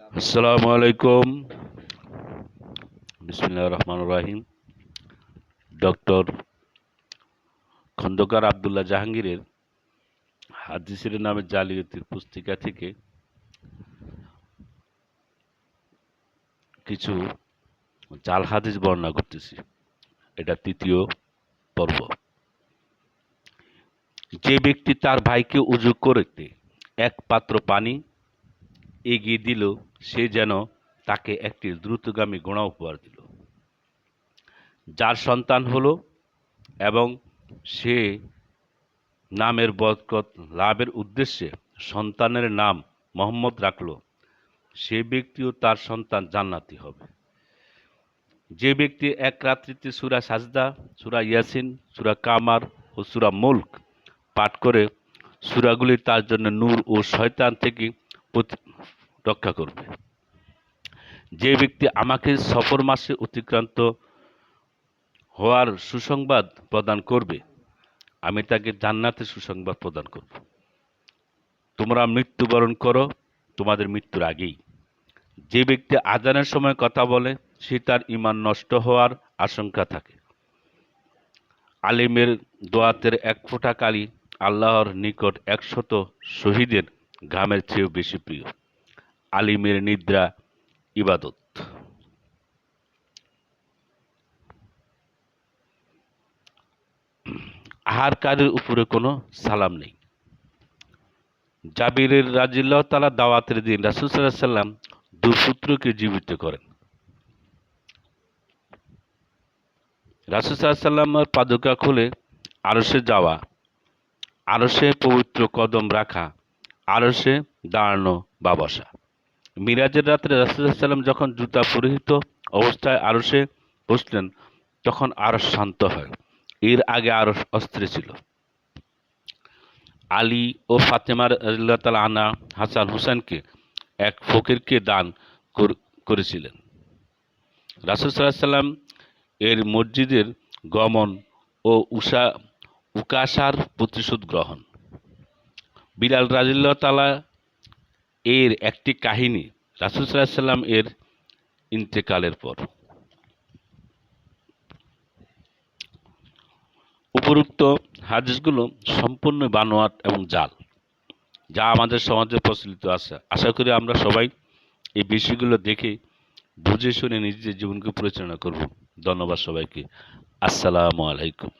আসসালামু আলাইকুম বিসমুল্লাহ রহমান রাহিম ডক্টর খন্দকার আবদুল্লাহ জাহাঙ্গীরের হাদিসের নামে জালিয়াতির পুস্তিকা থেকে কিছু জাল হাদিস বর্ণনা করতেছি। এটা তৃতীয় পর্ব। যে ব্যক্তি তার ভাইকে উজু করতে এক পাত্র পানি এগিয়ে দিল, সে যেন তাকে একটি দ্রুতগামী গোড়া উপহার দিল। যার সন্তান হলো এবং সে নামের বরকত লাভের উদ্দেশ্যে সন্তানের নাম মোহাম্মদ রাখল, সে ব্যক্তিও তার সন্তান জান্নাতি হবে। যে ব্যক্তি এক রাত্রিতে সুরা সাজদা, সুরা ইয়াসিন, সুরা কামার ও সুরা মুল্ক পাঠ করে, সুরাগুলি তার জন্য নূর ও শয়তান থেকে রক্ষা করবে। যে ব্যক্তি আমাকে সফর মাসে অতিক্রান্ত হওয়ার সুসংবাদ প্রদান করবে, আমি তাকে জান্নাতের সুসংবাদ প্রদান করব। তোমরা মৃত্যুবরণ করো, তোমাদের মৃত্যুর আগেই। যে ব্যক্তি আজানের সময় কথা বলে, সে তার ইমান নষ্ট হওয়ার আশঙ্কা থাকে। আলিমের দোয়াতের এক ফোঁটা কালি আল্লাহর নিকট একশত শহীদের ঘামের চেয়েও বেশি প্রিয়। আলিমের নিদ্রা, ইবাদত। আহারকারীর উপরে কোনো সালাম নেই। জাবিরের রাজিল্লাহ তালা দাওয়াতের দিন রাসুল সাল্লাহ সাল্লাম দুপুত্রকে জীবিত করেন। রাসুল সাল্লাহ সাল্লামের পাদুকা খুলে আরসে যাওয়া আরসে পবিত্র কদম রাখা আরসে দাঁড়ানো বা বসা। মিরাজের রাত্রে রাসুলাম যখন জুতা পরিহিত অবস্থায় আরসে বসলেন, তখন আরস শান্ত হয়। এর আগে আরস অস্ত্রে ছিল। আলী ও ফাতেমার তাআলা আনা হাসান হুসেনকে এক ফকিরকে দান করেছিলেন। রাসুল সাল্লাহ সাল্লাম এর মসজিদের গমন ও উষা, উকাশার প্রতিশোধ গ্রহণ। বিলাল রাজিল্লাহ তালা এর একটি কাহিনী রাসুল সাল্লাম এর ইন্তেকালের পর। উপরোক্ত হাদিসগুলো সম্পূর্ণ বানোয়াট এবং জাল, যা আমাদের সমাজে প্রচলিত আছে। আশা করি আমরা সবাই এই বিষয়গুলো দেখে, বুঝে শুনে নিজেদের জীবনকে পরিচালনা করব। ধন্যবাদ সবাইকে। আসসালামু আলাইকুম।